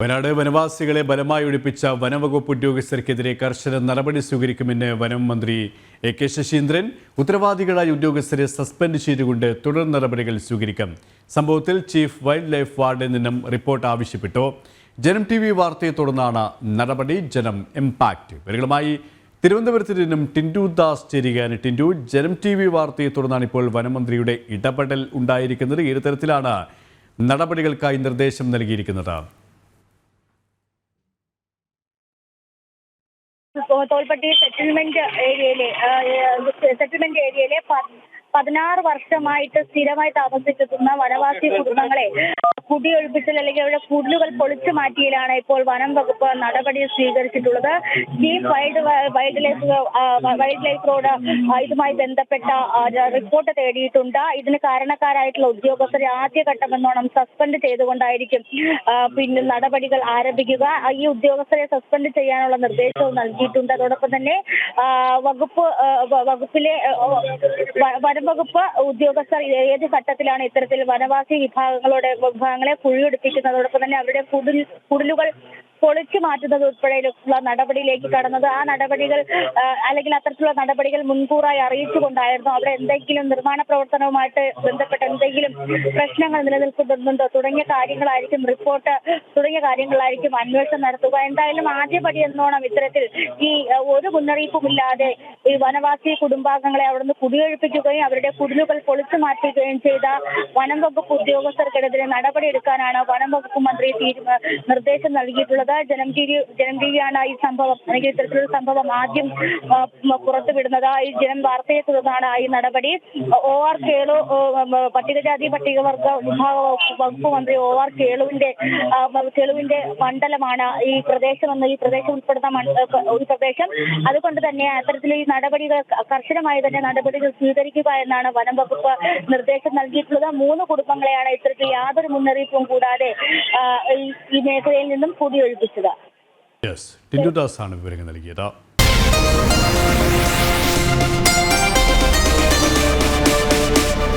വയനാട് വനവാസികളെ ബലമായി ഒഴിപ്പിച്ച വനവകുപ്പ് ഉദ്യോഗസ്ഥർക്കെതിരെ കർശന നടപടി സ്വീകരിക്കുമെന്ന് വനം മന്ത്രി എ കെ ശശീന്ദ്രൻ ഉത്തരവാദികളായ ഉദ്യോഗസ്ഥരെ സസ്പെൻഡ് ചെയ്തുകൊണ്ട് തുടർ നടപടികൾ സ്വീകരിക്കും. സംഭവത്തിൽ ചീഫ് വൈൽഡ് ലൈഫ് വാർഡിൽ നിന്നും റിപ്പോർട്ട് ആവശ്യപ്പെട്ടു. ജനം ടി വാർത്തയെ തുടർന്നാണ് നടപടി ജനം ഇമ്പാക്ട്. ഇവരുമായി തിരുവനന്തപുരത്ത് നിന്നും ടിൻഡു ദാസ് ചേരുകയാണ്. ടിൻഡു ജനം ടി വി വാർത്തയെ തുടർന്നാണ് ഇപ്പോൾ വനമന്ത്രിയുടെ ഇടപെടൽ ഉണ്ടായിരിക്കുന്നത്. ഏത് തരത്തിലാണ് നടപടികൾക്കായി നിർദ്ദേശം നൽകിയിരിക്കുന്നത്? തോൽപ്പട്ടി സെറ്റിൽമെന്റ് ഏരിയയിലെ സെറ്റിൽമെന്റ് ഏരിയയിലെ പതിനാറ് വർഷമായിട്ട് സ്ഥിരമായി താമസിച്ചെത്തുന്ന വനവാസി കുടുംബങ്ങളെ കുടിയൊഴിപ്പിച്ചൽ അല്ലെങ്കിൽ അവരുടെ കുടിലുകൾ പൊളിച്ചു മാറ്റിയിലാണ് ഇപ്പോൾ വനം വകുപ്പ് നടപടി സ്വീകരിച്ചിട്ടുള്ളത്. Chief wild wild life wild life road ഇതുമായി ബന്ധപ്പെട്ട റിപ്പോർട്ട് തേടിയിട്ടുണ്ട്. ഇതിന് കാരണക്കാരായിട്ടുള്ള ഉദ്യോഗസ്ഥരെ ആദ്യഘട്ടം എന്നോണം സസ്പെൻഡ് ചെയ്തുകൊണ്ടായിരിക്കും പിന്നെ നടപടികൾ ആരംഭിക്കുക. ഈ ഉദ്യോഗസ്ഥരെ സസ്പെൻഡ് ചെയ്യാനുള്ള നിർദ്ദേശവും നൽകിയിട്ടുണ്ട്. അതോടൊപ്പം തന്നെ വകുപ്പ് ആ, വ- വകുപ്പിലെ ആ, വ- വനം വകുപ്പ് ഉദ്യോഗസ്ഥർ ഏത് ഘട്ടത്തിലാണ് ഇത്തരത്തിൽ വനവാസി വിഭാഗങ്ങളുടെ വിഭാഗങ്ങളെ കുഴിയെടുപ്പിക്കുന്നതോടൊപ്പം തന്നെ അവരുടെ കുടിൽ കുടിലുകൾ പൊളിച്ചു മാറ്റുന്നത് ഉൾപ്പെടെയുള്ള നടപടിയിലേക്ക് കടന്നത്. ആ നടപടികൾ അല്ലെങ്കിൽ അത്തരത്തിലുള്ള നടപടികൾ മുൻകൂറായി അറിയിച്ചുകൊണ്ടായിരുന്നു. അവിടെ എന്തെങ്കിലും നിർമ്മാണ പ്രവർത്തനവുമായിട്ട് ബന്ധപ്പെട്ട എന്തെങ്കിലും പ്രശ്നങ്ങൾ നിലനിൽക്കുന്നുണ്ടോ? തുടങ്ങിയ കാര്യങ്ങളായിരിക്കും റിപ്പോർട്ട് തുടങ്ങിയ കാര്യങ്ങളായിരിക്കും അന്വേഷണം നടത്തുക. എന്തായാലും ആദ്യപടി എന്നോണം ഇത്തരത്തിൽ ഈ ഒരു മുന്നറിയിപ്പുമില്ലാതെ ഈ വനവാസി കുടുംബാംഗങ്ങളെ അവിടുന്ന് കുടിയൊഴിപ്പിക്കുകയും അവരുടെ കുടിലുകൾ പൊളിച്ചു മാറ്റുകയും ചെയ്ത വനം വകുപ്പ് ഉദ്യോഗസ്ഥർക്കെതിരെ നടപടിയെടുക്കാനാണ് വനം മന്ത്രി നിർദ്ദേശം നൽകിയിട്ടുള്ളത്. ജനംജീവി ജനംജീവിയാണ് ഈ സംഭവം. അല്ലെങ്കിൽ ഇത്തരത്തിലൊരു സംഭവം ആദ്യം പുറത്തുവിടുന്നത്. ഈ ജനം വാർത്തയെ തുടർന്നാണ് ഈ നടപടി. ഒ ആർ കേളു പട്ടികജാതി പട്ടികവർഗ വിഭാഗ വകുപ്പ് മന്ത്രി ഒ ആർ കേളുവിന്റെ കേളുവിന്റെ മണ്ഡലമാണ് ഈ പ്രദേശം എന്ന് ഈ പ്രദേശം ഉൾപ്പെടുന്ന ഒരു പ്രദേശം. അതുകൊണ്ട് തന്നെ അത്തരത്തിൽ ഈ നടപടികൾ കർശനമായി തന്നെ നടപടികൾ സ്വീകരിക്കുക എന്നാണ് വനം വകുപ്പ് നിർദ്ദേശം നൽകിയിട്ടുള്ളത്. മൂന്ന് കുടുംബങ്ങളെയാണ് ഇത്തരത്തിൽ യാതൊരു മുന്നറിയിപ്പും കൂടാതെ ഈ- മേഖലയിൽ നിന്നും കുടിയൊഴിപ്പിച്ചത്. ടിൻഡു ആണ് വിവരങ്ങൾ നൽകിയത്.